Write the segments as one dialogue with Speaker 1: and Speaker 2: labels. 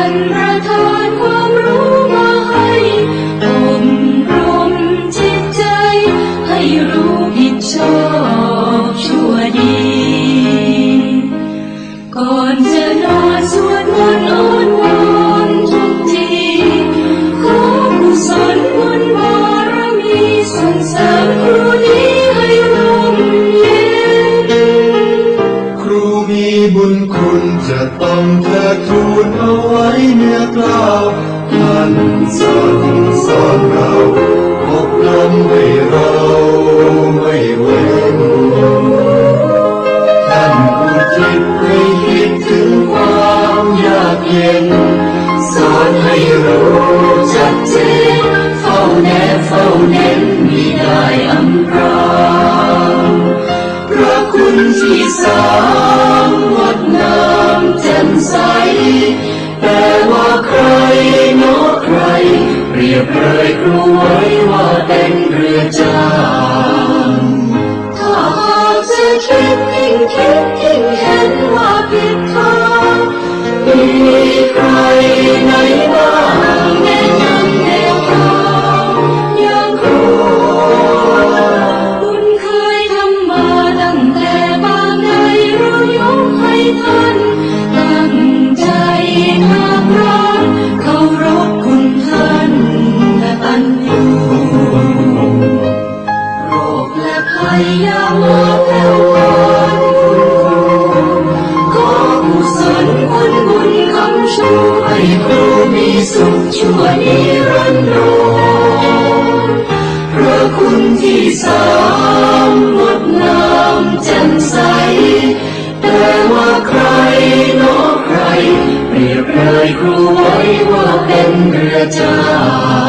Speaker 1: านประทานความรู้มาให้อบรมจิตใจ ให้รู้ผิดชอบชั่วดี ก่อนจะนอนสวดมนต์อ้อนวอนทุกทีขอกุศลบุญบารมีส่งเสริมครูดีให้ร่มเย็น ครูมีบุญคุณจะ สั่นสอนเราอบรำให้เราไม่เว้นท่านผู้คิดไม่คิดถึงความยา
Speaker 2: กเย็น สอนให้รู้จักเจนเฝ้าแน่เฝ้าเน้นมิได้อำพรางพระคุณที่สอ
Speaker 1: น สุขชั่วนิรันดรพระคุณที่สามงดงามแจ่มใส แต่ว่าใครนอใคร เปรียบเลยครูไว้ว่าเป็นเรือจ้า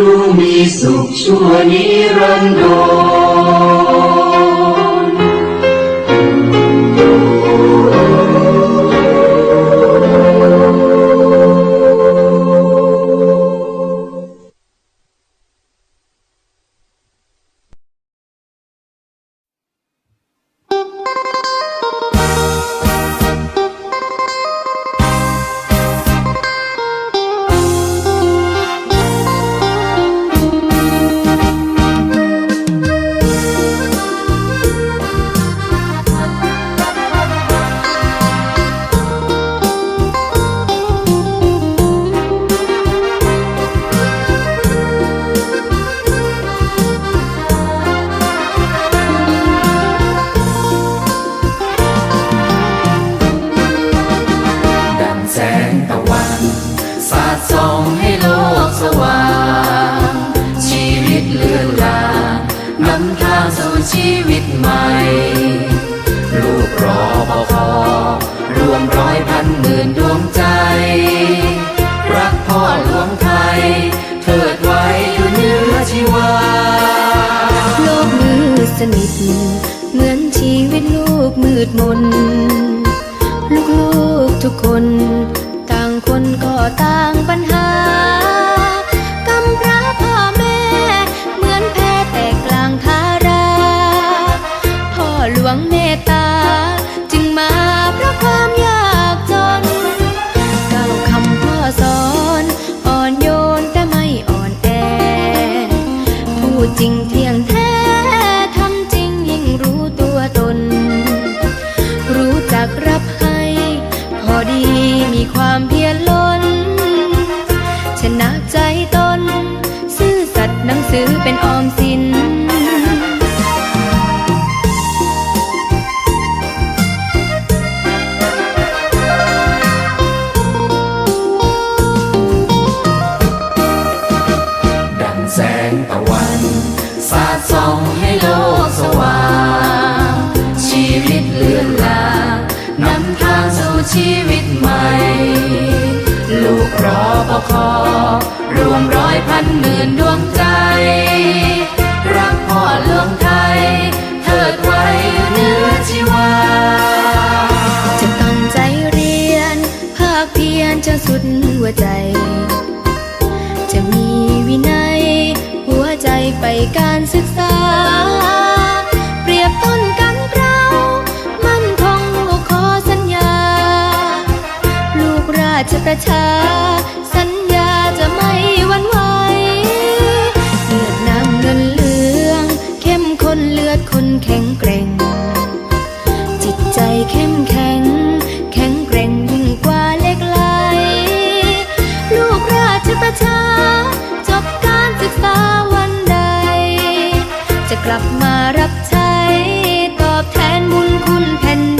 Speaker 1: รู้
Speaker 2: มี
Speaker 1: สุขชั่วนิรันดร สนิ
Speaker 3: ท เห
Speaker 4: มือนชีวิตลูกมืดมน ลูกๆทุกคน ต่างคนก็ต่างปัญหาีความเพียรล้น ชนะใจตน ซื่อสัตย์หนังสือเป็นออมสิน
Speaker 3: แสงตะวันสาดส่องให้โลกสว่าง ชีวิตเลื่อนลางนำทางสู่ชีวิต รอปคอรวมร้อยพันหมื่นดวงใจ รักพ่อหลวงไทยเธอดไว้เนื้อชีวา
Speaker 4: จะ
Speaker 1: ตั้งใจเรียน ภาคเพียรจนสุดหัวใจ จะมีวินัย หัวใจไปการศึกษา เปรียบต้นกันเปล่ามั่นคงลูกขอสัญญา ลูกราชประชา คนแข็งแกร่ง จิตใจเข้มแข็ง แข็งแกร่งยิ่งกว่าเล็กไหล ลูกราชประชา จบการศึกษาวันใด จะกลับมารับใช้ ตอบแทนบุญคุณแผ่นดิน